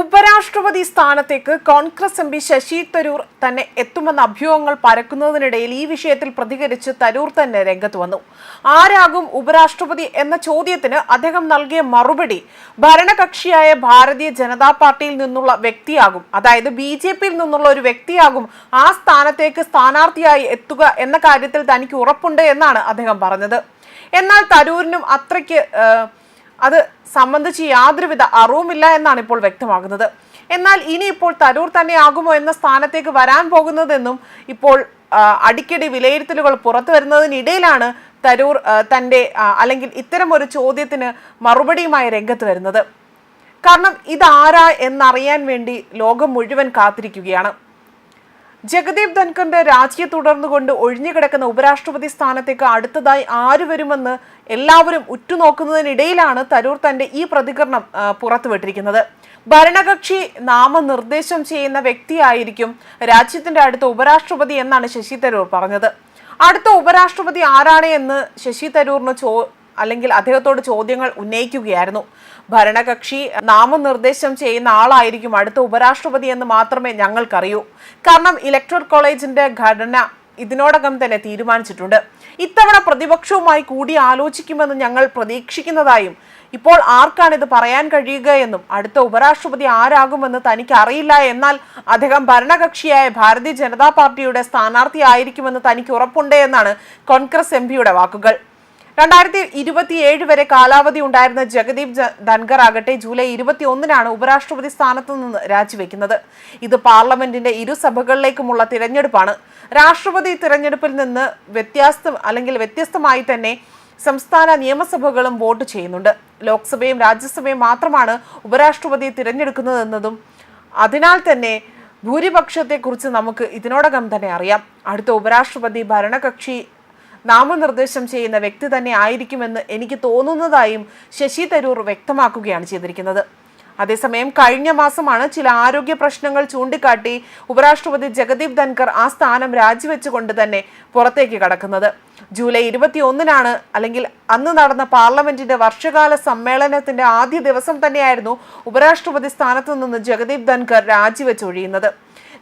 ഉപരാഷ്ട്രപതി സ്ഥാനത്തേക്ക് Congress M P Shashi Tharoor തന്നെ എത്തുമെന്ന അഭ്യൂഹങ്ങൾ പരക്കുന്നതിനിടയിൽ ഈ വിഷയത്തിൽ പ്രതികരിച്ച് തരൂർ തന്നെ രംഗത്ത് വന്നു. ആരാകും ഉപരാഷ്ട്രപതി എന്ന ചോദ്യത്തിന് അദ്ദേഹം നൽകിയ മറുപടി ഭരണകക്ഷിയായ ഭാരതീയ ജനതാ പാർട്ടിയിൽ നിന്നുള്ള വ്യക്തിയാകും. അതായത് ബി ജെ പിയിൽ നിന്നുള്ള ഒരു വ്യക്തിയാകും ആ സ്ഥാനത്തേക്ക് സ്ഥാനാർത്ഥിയായി എത്തുക എന്ന കാര്യത്തിൽ തനിക്ക് ഉറപ്പുണ്ട് എന്നാണ് അദ്ദേഹം പറഞ്ഞത്. എന്നാൽ തരൂരിനും അത്രയ്ക്ക് അത് സംബന്ധിച്ച് യാതൊരുവിധ അറിവുമില്ല എന്നാണ് ഇപ്പോൾ വ്യക്തമാകുന്നത്. എന്നാൽ ഇനി ഇപ്പോൾ തരൂർ തന്നെയാകുമോ എന്ന സ്ഥാനത്തേക്ക് വരാൻ പോകുന്നതെന്നും ഇപ്പോൾ അടിക്കടി വിലയിരുത്തലുകൾ പുറത്തു വരുന്നതിനിടയിലാണ് തരൂർ തന്റെ അല്ലെങ്കിൽ ഇത്തരം ഒരു ചോദ്യത്തിന് മറുപടിയുമായി രംഗത്ത് വരുന്നത്. കാരണം ഇതാരാ എന്നറിയാൻ വേണ്ടി ലോകം മുഴുവൻ കാത്തിരിക്കുകയാണ്. ജഗദീപ് ധൻഖറിന്റെ രാജിയെ തുടർന്നുകൊണ്ട് ഒഴിഞ്ഞുകിടക്കുന്ന ഉപരാഷ്ട്രപതി സ്ഥാനത്തേക്ക് അടുത്തതായി ആര് വരുമെന്ന് എല്ലാവരും ഉറ്റുനോക്കുന്നതിനിടയിലാണ് തരൂർ തന്റെ ഈ പ്രതികരണം പുറത്തുവിട്ടിരിക്കുന്നത്. ഭരണകക്ഷി നാമനിർദ്ദേശം ചെയ്യുന്ന വ്യക്തിയായിരിക്കും രാജ്യത്തിന്റെ അടുത്ത ഉപരാഷ്ട്രപതി എന്നാണ് ശശി തരൂർ പറഞ്ഞത്. അടുത്ത ഉപരാഷ്ട്രപതി ആരാണ് എന്ന് ശശി തരൂറിന് ചോ അല്ലെങ്കിൽ അദ്ദേഹത്തോട് ചോദ്യങ്ങൾ ഉന്നയിക്കുകയായിരുന്നു. ഭരണകക്ഷി നാമനിർദ്ദേശം ചെയ്യുന്ന ആളായിരിക്കും അടുത്ത ഉപരാഷ്ട്രപതി എന്ന് മാത്രമേ ഞങ്ങൾക്കറിയൂ. കാരണം ഇലക്ട്രൽ കോളേജിന്റെ ഘടന ഇതിനോടകം തന്നെ തീരുമാനിച്ചിട്ടുണ്ട്. ഇത്തവണ പ്രതിപക്ഷവുമായി കൂടി ആലോചിക്കുമെന്ന് ഞങ്ങൾ പ്രതീക്ഷിക്കുന്നതായും ഇപ്പോൾ ആർക്കാണ് ഇത് പറയാൻ കഴിയുക എന്നും അടുത്ത ഉപരാഷ്ട്രപതി ആരാകുമെന്ന് തനിക്ക് അറിയില്ല എന്നാൽ അദ്ദേഹം ഭരണകക്ഷിയായ ഭാരതീയ ജനതാ പാർട്ടിയുടെ സ്ഥാനാർത്ഥി ആയിരിക്കുമെന്ന് തനിക്ക് ഉറപ്പുണ്ട് എന്നാണ് കോൺഗ്രസ് എം പിയുടെ വാക്കുകൾ. രണ്ടായിരത്തി ഇരുപത്തിയേഴ് വരെ കാലാവധി ഉണ്ടായിരുന്ന ജഗദീപ് ധൻഖർ ആകട്ടെ ജൂലൈ ഇരുപത്തി ഒന്നിനാണ് ഉപരാഷ്ട്രപതി സ്ഥാനത്ത് നിന്ന് രാജിവെക്കുന്നത്. ഇത് പാർലമെന്റിന്റെ ഇരുസഭകളിലേക്കുമുള്ള തിരഞ്ഞെടുപ്പാണ്. രാഷ്ട്രപതി തിരഞ്ഞെടുപ്പിൽ നിന്ന് വ്യത്യാസ്ത അല്ലെങ്കിൽ വ്യത്യസ്തമായി തന്നെ സംസ്ഥാന നിയമസഭകളും വോട്ട് ചെയ്യുന്നുണ്ട്. ലോക്സഭയും രാജ്യസഭയും മാത്രമാണ് ഉപരാഷ്ട്രപതി തിരഞ്ഞെടുക്കുന്നതെന്നതും അതിനാൽ തന്നെ ഭൂരിപക്ഷത്തെക്കുറിച്ച് നമുക്ക് ഇതിനോടകം തന്നെ അറിയാം. അടുത്ത ഉപരാഷ്ട്രപതി ഭരണകക്ഷി നാമനിർദ്ദേശം ചെയ്യുന്ന വ്യക്തി തന്നെ ആയിരിക്കുമെന്ന് എനിക്ക് തോന്നുന്നതായും ശശി തരൂർ വ്യക്തമാക്കുകയാണ് ചെയ്തിരിക്കുന്നത്. അതേസമയം കഴിഞ്ഞ മാസമാണ് ചില ആരോഗ്യ പ്രശ്നങ്ങൾ ചൂണ്ടിക്കാട്ടി ഉപരാഷ്ട്രപതി ജഗദീപ് ധൻകർ ആ സ്ഥാനം രാജിവെച്ചുകൊണ്ട് തന്നെ പുറത്തേക്ക് കടക്കുന്നത്. ജൂലൈ ഇരുപത്തി ഒന്നിനാണ് അല്ലെങ്കിൽ അന്ന് നടന്ന പാർലമെന്റിന്റെ വർഷകാല സമ്മേളനത്തിന്റെ ആദ്യ ദിവസം തന്നെയായിരുന്നു ഉപരാഷ്ട്രപതി സ്ഥാനത്ത് നിന്ന് ജഗദീപ് ധൻഖർ രാജിവെച്ചൊഴിയുന്നത്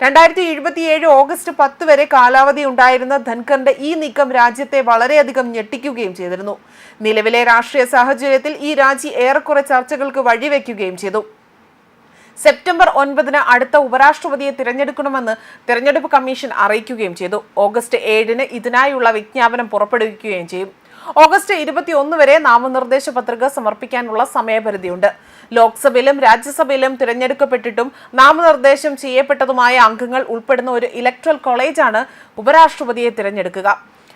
രണ്ടായിരത്തി എഴുപത്തിയേഴ് ഓഗസ്റ്റ് പത്ത് വരെ കാലാവധി ഉണ്ടായിരുന്ന ധൻഖറിന്റെ ഈ നീക്കം രാജ്യത്തെ വളരെയധികം ഞെട്ടിക്കുകയും ചെയ്തിരുന്നു. നിലവിലെ രാഷ്ട്രീയ സാഹചര്യത്തിൽ ഈ രാജി ഏറെക്കുറെ ചർച്ചകൾക്ക് വഴിവെക്കുകയും ചെയ്തു. സെപ്റ്റംബർ ഒൻപതിന് അടുത്ത ഉപരാഷ്ട്രപതിയെ തിരഞ്ഞെടുക്കണമെന്ന് തിരഞ്ഞെടുപ്പ് കമ്മീഷൻ അറിയിക്കുകയും ചെയ്തു. ഓഗസ്റ്റ് ഏഴിന് ഇതിനായുള്ള വിജ്ഞാപനം പുറപ്പെടുവിക്കുകയും ചെയ്യും. ഓഗസ്റ്റ് ഇരുപത്തി ഒന്ന് വരെ നാമനിർദ്ദേശ പത്രിക സമർപ്പിക്കാനുള്ള സമയപരിധിയുണ്ട്. ലോക്സഭയിലും രാജ്യസഭയിലും തിരഞ്ഞെടുക്കപ്പെട്ടിട്ടും നാമനിർദ്ദേശം ചെയ്യപ്പെട്ടതുമായ അംഗങ്ങൾ ഉൾപ്പെടുന്ന ഒരു ഇലക്ട്രൽ കോളേജാണ് ഉപരാഷ്ട്രപതിയെ തിരഞ്ഞെടുക്കുക.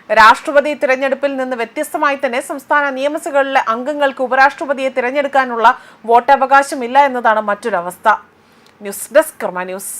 രാഷ്ട്രപതി തിരഞ്ഞെടുപ്പിൽ നിന്ന് വ്യത്യസ്തമായി തന്നെ സംസ്ഥാന നിയമസഭകളിലെ അംഗങ്ങൾക്ക് ഉപരാഷ്ട്രപതിയെ തിരഞ്ഞെടുക്കാനുള്ള വോട്ടവകാശമില്ല എന്നതാണ് മറ്റൊരവസ്ഥ. News desk Karma news.